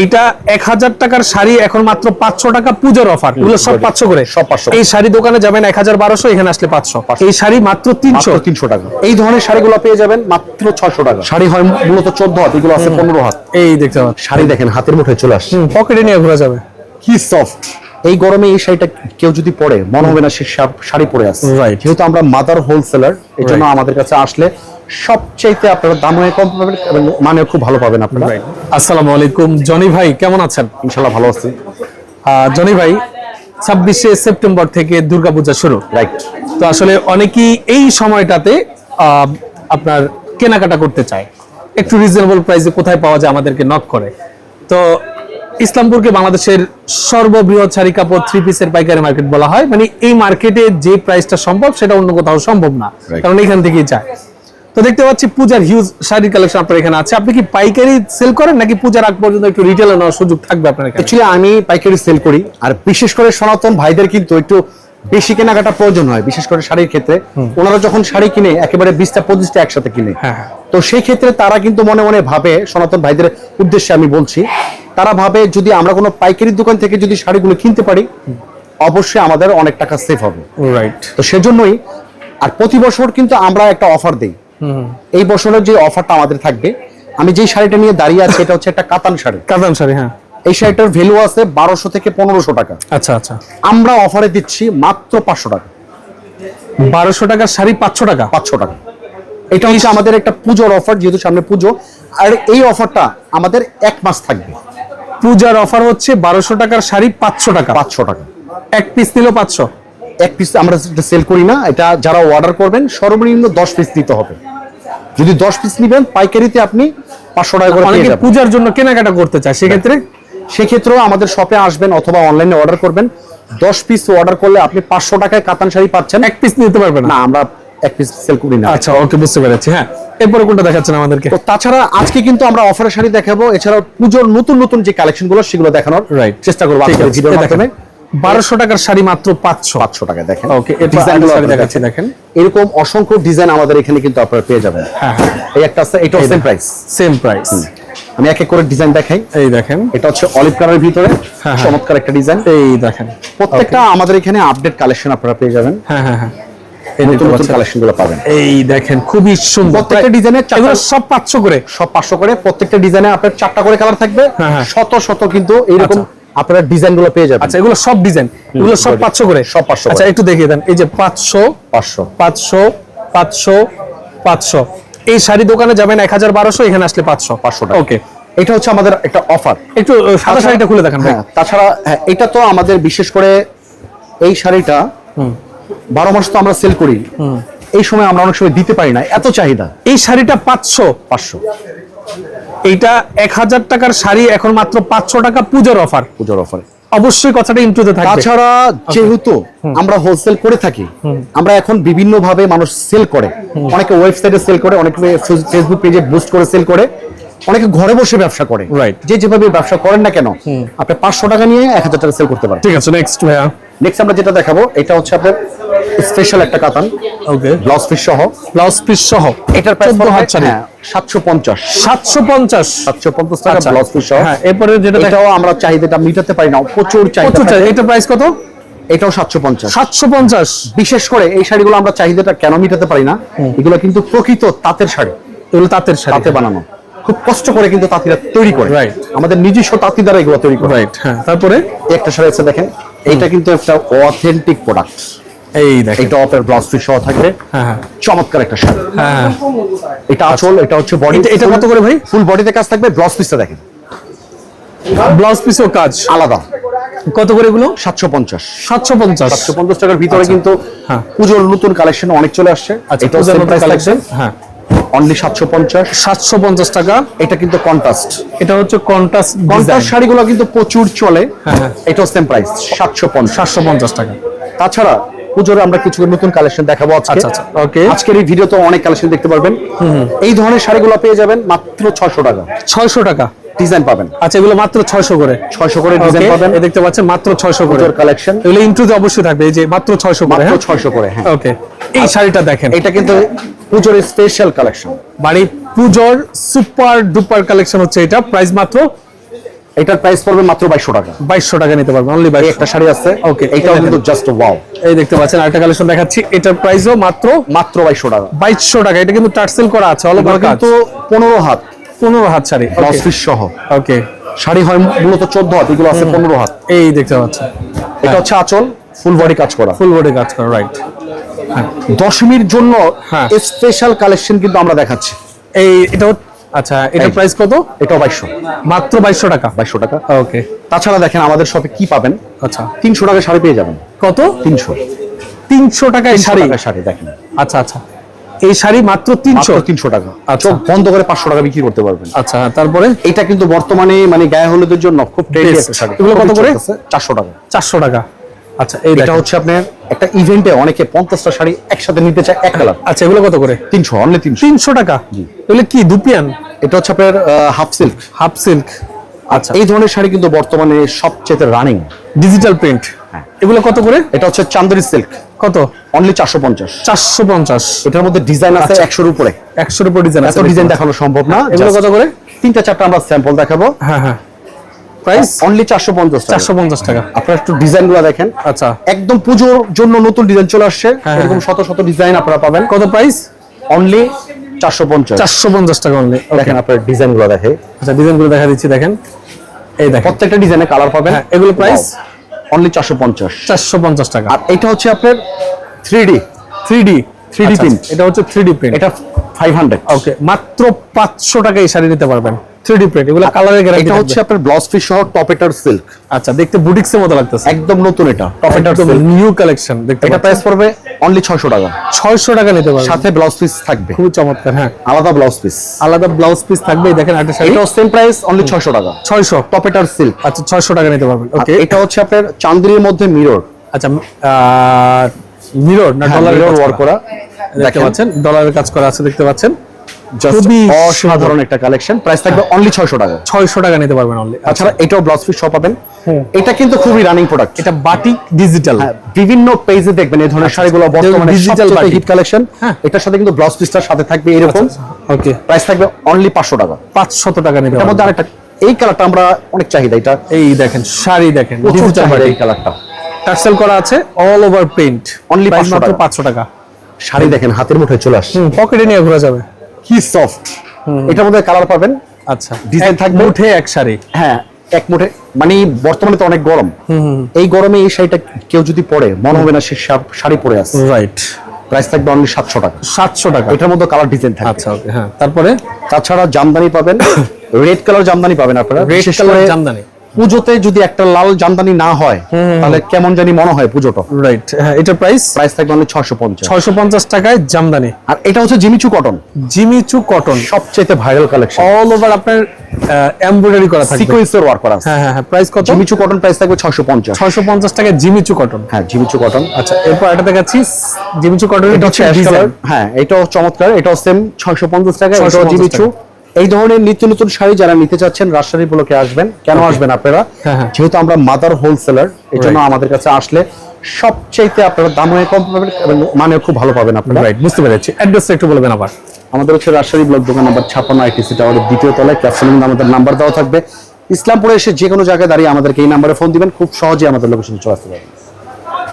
এইটা এক হাজার টাকার শাড়ি এখন মাত্র পাঁচশো টাকা পুজোর অফার এগুলো সব পাঁচশো করে। সব 500 এই শাড়ি দোকানে যাবেন এক হাজার বারোশো এখানে আসলে পাঁচশো। এই শাড়ি মাত্র তিনশো। তিনশো টাকা। এই ধরনের শাড়িগুলো পেয়ে যাবেন মাত্র ছশো টাকা। শাড়ি হয় মূলত চোদ্দ হাত এগুলো আছে পনেরো হাত। এই দেখতে শাড়ি দেখেন হাতের মুঠে চলে আসছে। পকেটে নিয়ে ঘোরা যাবে। কি সফট এই গরমে এই শাড়িটা কেউ যদি পরে মনে হবে না সে শাড়ি পরে Right. যেহেতু আমরা মাদার হোলসেলার এই জন্য আমাদের কাছে আসলে সবচাইতে আপনারা দামে কম পাবেন এবং মানে খুব ভালো পাবেন আপনারা। আসসালামু আলাইকুম। জনি ভাই কেমন আছেন? ইনশাল্লাহ ভালো আছি। জনি ভাই ছাব্বিশে সেপ্টেম্বর থেকে দুর্গাপূজা শুরু। রাইট তো আসলে অনেকেই এই সময়টাতে আপনার কেনাকাটা করতে চায়। একটু রিজনেবল প্রাইসে কোথায় পাওয়া যায় আমাদেরকে নক করে। তো ইসলামপুরকে বাংলাদেশের সর্ববৃহৎ শাড়ি কাপড় থ্রি পিসের পাইকারি মার্কেট বলা হয়। মানে এই মার্কেটে যে প্রাইসটা সম্ভব সেটা অন্য কোথাও সম্ভব না। কারণ এখান থেকেই যায়। তো দেখতে পাচ্ছি পূজার হিউজ শাড়ির কালেকশন আপনার এখানে আছে। আপনি কি পাইকারি সেল করেন নাকি পূজার আগ পর্যন্ত একটু রিটেলে নেওয়ার সুযোগ থাকবে আপনার অ্যাকচুয়ালি আমি পাইকারি সেল করি। আর বিশেষ করে সনাতন ভাইদের কিন্তু একটু বেশি কেনাকাটা প্রয়োজন হয় বিশেষ করে শাড়ির ক্ষেত্রে। ওনারা যখন শাড়ি কিনে একেবারে বিশটা পঁচিশটা একসাথে কিনে। হ্যাঁ, হ্যাঁ। তো সেই ক্ষেত্রে তারা কিন্তু মনে মনে ভাবে সনাতন ভাইদের উদ্দেশ্যে আমি বলছি তারা ভাবে যদি আমরা কোনো পাইকারি দোকান থেকে যদি শাড়িগুলো কিনতে পারি অবশ্যই আমাদের অনেক টাকা সেভ হবে। রাইট তো সেজন্যই আর প্রতি বছর কিন্তু আমরা একটা অফার দেই। এই বছরের যে অফারটা আমাদের থাকবে আমি যে শাড়িটা নিয়ে দাঁড়িয়ে আছি এটা হচ্ছে একটা কাতান শাড়ি। কাতান শাড়ি হ্যাঁ। এই শাড়িটার ভ্যালু আছে বারোশো থেকে পনেরোশো টাকা। আচ্ছা আচ্ছা। আমরা অফারে দিচ্ছি মাত্র পাঁচশো টাকা। বারোশো টাকার শাড়ি পাঁচশো টাকা? পাঁচশো টাকা। এটা হচ্ছে আমাদের একটা পুজোর অফার যেহেতু সামনে পুজো আর এই অফারটা আমাদের এক মাস থাকবে। পূজার অফার হচ্ছে বারোশো টাকার শাড়ি পাঁচশো টাকা। পাঁচশো টাকা। এক পিস নিল পাঁচশো। এক পিস আমরা সেল করি না এটা যারা অর্ডার করবেন সর্বনিম্ন দশ পিস নিতে হবে। যদি দশ পিস নেবেন পাইকারিতে আপনি পাঁচশো টাকা করে অনেকে পূজার জন্য কেনাকাটা করতে চায় সেক্ষেত্রে? সেক্ষেত্রেও আমাদের শপে আসবেন অথবা অনলাইনে অর্ডার করবেন। দশ পিস অর্ডার করলে আপনি পাঁচশো টাকায় কাতান শাড়ি পাচ্ছেন। এক পিস নিতে পারবে না। না আমরা এক পিস সেল করি না। আচ্ছা ওকে বুঝতে পেরেছি হ্যাঁ। এরপরে কোনটা দেখাচ্ছেন আমাদেরকে? তো তাছাড়া আজকে কিন্তু আমরা অফারের শাড়ি দেখাবো এছাড়াও পুজোর নতুন নতুন যে কালেকশনগুলো সেগুলো দেখানোর Right. চেষ্টা করব ভিডিওর মাধ্যমে। বারোশো টাকার শাড়ি মাত্র পাঁচশো। পাঁচশো টাকা দেখেন। শাড়ি দেখাচ্ছি, দেখেন। এরকম অসংখ্য ডিজাইন আমাদের এখানে কিন্তু আপনারা পেয়ে যাবেন। হ্যাঁ হ্যাঁ। এই একটা আছে এটাও সেম প্রাইস সেম প্রাইস আমি এক এক করে ডিজাইন দেখাই। এই দেখেন। এটা হচ্ছে অলিভ কালারের ভিতরে হ্যাঁ। চমৎকার একটা ডিজাইন এই দেখেন। প্রত্যেকটা আমাদের এখানে আপডেট কালেকশন আপনারা পেয়ে যাবেন। হ্যাঁ হ্যাঁ হ্যাঁ। এই নতুন নতুন পাচ্ছেন। পাবেন। এই দেখেন খুবই সুন্দর। প্রত্যেকটা ডিজাইনের এগুলো সব পাঁচশো করে। সব পাঁচশো করে প্রত্যেকটা ডিজাইনে আপনার চারটা করে কালার থাকবে। হ্যাঁ, হ্যাঁ। শত শত কিন্তু এইরকম আপনারা ডিজাইনগুলো পেয়ে যাবেন। আচ্ছা এগুলো সব ডিজাইন। এগুলো সব বডি। পাঁচশো করে। সব 500 আচ্ছা একটু দেখিয়ে দেন। এই যে পাঁচশো পাঁচশো। পাঁচশো পাঁচশো পাঁচশো। এই শাড়ি দোকানে যাবেন এক হাজার বারোশো এখানে আসলে পাঁচশো। 500 টাকা। ওকে। এটা হচ্ছে আমাদের একটা অফার একটু সাদা শাড়িটা খুলে দেখান ভাই। হ্যাঁ তাছাড়া হ্যাঁ, এটা তো আমাদের বিশেষ করে এই শাড়িটা বারো মাস তো আমরা সেল করি। এই সময় আমরা অনেক সময় দিতে পারি না এত চাহিদা। এই শাড়িটা পাঁচশো। পাঁচশো। এইটা এক হাজার টাকার শাড়ি এখন মাত্র পাঁচশো টাকা পুজোর অফার পুজোর অফারে অবশ্যই কথাটা ইন্টুতে থাকবে। তাছাড়া যেহেতু আমরা হোলসেল করে থাকি আমরা এখন বিভিন্ন ভাবে মানুষ সেল করে। অনেকে ওয়েবসাইটে সেল করে অনেকে ফেসবুক পেজে বুস্ট করে সেল করে। অনেকে ঘরে বসে ব্যবসা করে। Right. যে যেভাবে ব্যবসা করেন না কেন আপনি পাঁচশো টাকা নিয়ে এক হাজার টাকা সেল করতে পারেন। ঠিক আছে নেক্সট ভাইয়া। নেক্সট আমরা যেটা দেখাবো এটা হচ্ছে আপনার স্পেশাল একটা কাতান। ওকে ব্লাউজ পিস সহ। ব্লাউজ পিস সহ। এটার প্রাইস চোদ্দ হাত শাড়ি সাতশো পঞ্চাশ। সাতশো পঞ্চাশ। সাতশো পঞ্চাশ টাকা আচ্ছা। ব্লাউজ পিস সহ। হ্যাঁ এরপরে যেটা এটাও আমরা চাহিদাটা মিটাতে পারি না। প্রচুর চাহিদা প্রচুর চাই এটা প্রাইস কত? এটাও সাতশো পঞ্চাশ। সাতশো পঞ্চাশ। বিশেষ করে এই শাড়িগুলো আমরা চাহিদাটা কেন মিটাতে পারি না? এগুলো কিন্তু প্রকৃত তাঁতের শাড়ি। এগুলো তাঁতের শাড়ি। তাঁতে বানানো। খুব কষ্ট করে কিন্তু তাঁতিরা তৈরি করে। Right. আমাদের নিজস্ব তাঁতি দ্বারা এগুলো তৈরি করে। রাইট হ্যাঁ তারপরে? একটা শাড়ি আছে দেখেন। এইটা কিন্তু একটা অথেন্টিক প্রোডাক্ট এই দেখেন। এটা অপের ব্লাউজ পিস সহ থাকবে। হ্যাঁ হ্যাঁ। চমৎকার একটা শাড়ি হ্যাঁ এটা আঁচল এটা হচ্ছে বডি এটা- এটা কত করে ভাই? ফুল বডিতে কাজ থাকবে ব্লাউজ পিসটা দেখেন। ব্লাউজ পিসও কাজ। আলাদা। কত করে এগুলো? সাতশো পঞ্চাশ। সাতশো পঞ্চাশ। সাতশো পঞ্চাশ টাকার ভিতরে কিন্তু হ্যাঁ। পুজোর নতুন কালেকশন অনেক চলে আসছে। আচ্ছা price কালেকশন হ্যাঁ। অনলি সাতশো পঞ্চাশ। সাতশো পঞ্চাশ টাকা। এটা কিন্তু কন্ট্রাস্ট এটা হচ্ছে কন্ট্রাস্ট কন্ট্রাস্ট শাড়িগুলো কিন্তু প্রচুর চলে। হ্যাঁ, হ্যাঁ। এটাও সেম প্রাইস সাতশো পঞ্চাশ। সাতশো পঞ্চাশ টাকা। তাছাড়া পুজোর আমরা কিছু নতুন কালেকশন দেখাবো আজকে। আচ্ছা, আচ্ছা, আজকের এই ভিডিওতে অনেক কালেকশন দেখতে পারবেন। এই ধরনের শাড়িগুলো পেয়ে যাবেন মাত্র ছয়শো টাকা। ছয়শো টাকা? ডিজাইন পাবেন। আচ্ছা এগুলো মাত্র ছয়শো করে। ছয়শো করে ডিজাইন পাবেন। এই দেখতে পাচ্ছেন মাত্র ছয়শো করে। কালেকশন এগুলো ইন্টুতে অবশ্যই থাকবে এই যে মাত্র ছয়শো করে মাত্র হ্যাঁ? ছয়শো করে হ্যাঁ। ওকে এই শাড়িটা দেখেন। এটা কিন্তু পুজোর স্পেশাল কালেকশন বাড়ি পুজোর সুপার ডুপার কালেকশন হচ্ছে এটা। প্রাইস মাত্র এটার প্রাইস পড়বে মাত্র বাইশশো টাকা। বাইশশো টাকা নিতে পারবেন অনলি এই বাইশ একটা শাড়ি আছে Okay, এটাও কিন্তু জাস্ট ওয়াও এই দেখতে পাচ্ছেন আরেকটা কালেকশন দেখাচ্ছি এটার প্রাইসও মাত্র মাত্র বাইশশো টাকা। বাইশশো টাকা এটা কিন্তু টার্সেল করা আছে অল ওভার কিন্তু কিন্তু পনেরো হাত। পনেরো হাত শাড়ি ব্লাউজ সহ। ওকে শাড়ি হয় মূলত চোদ্দ হাত এগুলো আছে পনেরো হাত। এই দেখতে পাচ্ছেন। এটা হচ্ছে আঁচল ফুল বডি কাজ করা। ফুল বডি কাজ করা রাইট দশমীর জন্য হ্যাঁ। স্পেশাল কালেকশন কিন্তু আমরা দেখাচ্ছি। এই এটা আচ্ছা এই। প্রাইস কত? এটাও বাইশশো। মাত্র বাইশশো টাকা? টাকা। ওকে তাছাড়া দেখেন আমাদের শপে কি পাবেন? আচ্ছা। তিনশো টাকা শাড়ি পেয়ে যাবেন। কত? টাকায় শাড়ি? শাড়ি দেখেন। আচ্ছা আচ্ছা। এই শাড়ি মাত্র তিনশো? তিনশো টাকা। আচ্ছা। চোখ বন্ধ করে পাঁচশো টাকা বিক্রি করতে পারবেন। আচ্ছা তারপরে? এটা কিন্তু বর্তমানে মানে গায়ে হলুদের জন্য খুব ট্রেন্ডি একটা শাড়ি। এগুলো কত করে? চারশো টাকা। চারশো টাকা। আচ্ছা এটা হচ্ছে আপনার একটা ইভেন্টে অনেকে পঞ্চাশটা শাড়ি একসাথে নিতে চায় এক কালার আচ্ছা এগুলো কত করে? তিনশো অনলি তিনশো। তিনশো টাকা? এগুলো কি দুপিয়ান? এটা হচ্ছে আপনার হাফ সিল্ক হাফ সিল্ক আচ্ছা। এই ধরনের শাড়ি কিন্তু বর্তমানে সবচেয়ে রানিং ডিজিটাল প্রিন্ট হ্যাঁ। এগুলো কত করে? এটা হচ্ছে চান্দেরি সিল্ক কত? অনলি চারশো পঞ্চাশ। চারশো পঞ্চাশ। এটার মধ্যে ডিজাইন আছে আচ্ছা। একশোর উপরে। একশোর উপর ডিজাইন এত ডিজাইন দেখানো। সম্ভব না। এগুলো কত করে? তিনটা চারটা আমরা স্যাম্পল দেখাবো। হ্যাঁ হ্যাঁ। প্রাইস অনলি টাকা। আপনারা একটু দেখেন। আচ্ছা। একদম পুজোর জন্য নতুন ডিজাইন চলে আসছে। হ্যাঁ, এরকম হ্যাঁ। শত শত ডিজাইন আপনারা পাবেন। কত প্রাইস অনলি চারশো পঞ্চাশ। চারশো পঞ্চাশ টাকা অনলি দেখেন আপনার ডিজাইনগুলো দেখে। আচ্ছা দেখা দিচ্ছি দেখেন। এই দেখেন। প্রত্যেকটা ডিজাইনে কালার পাবেন। এগুলো price? অনলি চারশো পঞ্চাশ। চারশো পঞ্চাশ টাকা। আর এটা হচ্ছে আপনার আচ্ছা, প্রিন্ট এটা হচ্ছে প্রিন্ট এটা ফাইভ হান্ড্রেড ওকে মাত্র পাঁচশো টাকা এই শাড়ি নিতে পারবেন। থ্রি ডি প্রিন্ট এগুলো কালারের গ্যারান্টি এটা হচ্ছে আপনার ব্লাউজ পিস সহ টপেটার সিল্ক আচ্ছা দেখতে মতো লাগতেছে। একদম নতুন এটা টপেটার সিল্ক নিউ কালেকশন দেখতে এটা প্রাইস পড়বে অনলি ছয়শো টাকা। ছয়শো টাকা নিতে পারবেন। সাথে ব্লাউজ পিস থাকবে। খুবই চমৎকার হ্যাঁ। আলাদা ব্লাউজ পিস আলাদা ব্লাউজ পিস থাকবে দেখেন একটা শাড়ি। এটাও সেম প্রাইস অনলি ছয়শো টাকা। ছয়শো। টপেটার সিল্ক আচ্ছা ছয়শো টাকা নিতে পারবেন ওকে এটা হচ্ছে আপনার চান্দিনীর মধ্যে মিরর আচ্ছা মিরর না হ্যাঁ, ডলারের মিরর কাজ ওয়ার করা? দেখতে পাচ্ছেন ডলারের কাজ করা আছে দেখতে পাচ্ছেন। খুবই অসাধারণ একটা কালেকশন প্রাইস থাকবে অনলি ছয়শো টাকা। ছয়শো টাকা নিতে পারবেন অনলি আচ্ছা। তাছাড়া এটাও ব্লাউজ পিস পাবেন। এটা কিন্তু খুবই রানিং প্রোডাক্ট এটা বাটিক ডিজিটাল হ্যাঁ, বিভিন্ন পেজে দেখবেন এই ধরনের শাড়িগুলো বর্তমানে ডিজিটাল। হিট কালেকশন হ্যাঁ। এটার সাথে কিন্তু ব্লাউজ পিসটার সাথে থাকবে এরকম। ওকে প্রাইস থাকবে অনলি পাঁচশো টাকা। পাঁচশত টাকা নিতে মধ্যে পারবেন। আরেকটা এই কালারটা আমরা অনেক চাহিদা এটা এই দেখেন শাড়ি দেখেন ডিজিটাল এই কালারটা টার্সেল করা আছে অল ওভার প্রিন্ট 500 টাকা। পাঁচশো টাকা। শাড়ি দেখেন হাতের মুঠোয় চলে আসছে। পকেটে নিয়ে ঘোরা যাবে। কি সফট এটার মধ্যে কালার পাবেন। আচ্ছা এক থাকবে? মুঠে এক শাড়ি। হ্যাঁ এক মুঠে। মানে বর্তমানে তো অনেক গরম। এই গরমে এই শাড়িটা কেউ যদি পরে মনে হবে না সে শাড়ি পরে আছে। রাইট প্রাইস থাকবে অনলি সাতশো টাকা। সাতশো টাকা। এটার মধ্যে কালার ডিজাইন থাকবে। আচ্ছা ওকে হ্যাঁ। তারপরে? তাছাড়া জামদানি পাবেন। রেড কালার জামদানি পাবেন আপনারা। Red colour jamdani. পুজোতে যদি একটা লাল জামদানি না হয় তাহলে কেমন জানি মনে হয় পুজোটা? রাইট হ্যাঁ এটার প্রাইস প্রাইস থাকবে অনলি ছয়শো পঞ্চাশ। টাকায় জামদানি। আর এটা হচ্ছে Jimmy Choo cotton Jimmy Choo cotton সবচেয়ে ভাইরাল কালেকশন অল ওভার আপনার এমব্রয়ডারি করা থাকবে। সিকোয়েন্সের ওয়ার্ক করা আছে। হ্যাঁ হ্যাঁ হ্যাঁ প্রাইস কত? জিমিচু কটন প্রাইস থাকবে ছয়শো পঞ্চাশ। ছয়শো পঞ্চাশ টাকায় জিমিচু কটন হ্যাঁ জিমিচু কটন আচ্ছা এরপর এটা দেখাচ্ছি জিমিচু কটন এটা হচ্ছে হ্যাঁ এটাও চমৎকার এটাও সেম ছয়শো পঞ্চাশ টাকা এটাও জিমিচু। এই ধরনের নিত্য নতুন শাড়ি যারা নিতে চাচ্ছেন রাজশাহী ব্লকে আসবেন। কেন আসবেন আপনারা? হ্যাঁ, হ্যাঁ। যেহেতু আমরা মাদার হোলসেলার এই জন্য আমাদের কাছে আসলে সবচাইতে আপনারা দামে কম পাবেন এবং মানে খুব ভালো পাবেন আপনারা। রাইট বুঝতে পেরেছি। অ্যাড্রেসটা একটু বলবেন আবার। আমাদের হচ্ছে রাজশাহী ব্লক দোকান নাম্বার ছাপ্পান্ন আইটিসি টাওয়ারের দ্বিতীয় তলায়। ক্যাপসুলিং আমাদের নাম্বার দেওয়া থাকবে। ইসলামপুরে এসে যে কোনো জায়গায় দাঁড়িয়ে আমাদেরকে এই নাম্বারে ফোন দিবেন। খুব সহজে আমাদের লোকেশনে চলে আসতে পারবেন।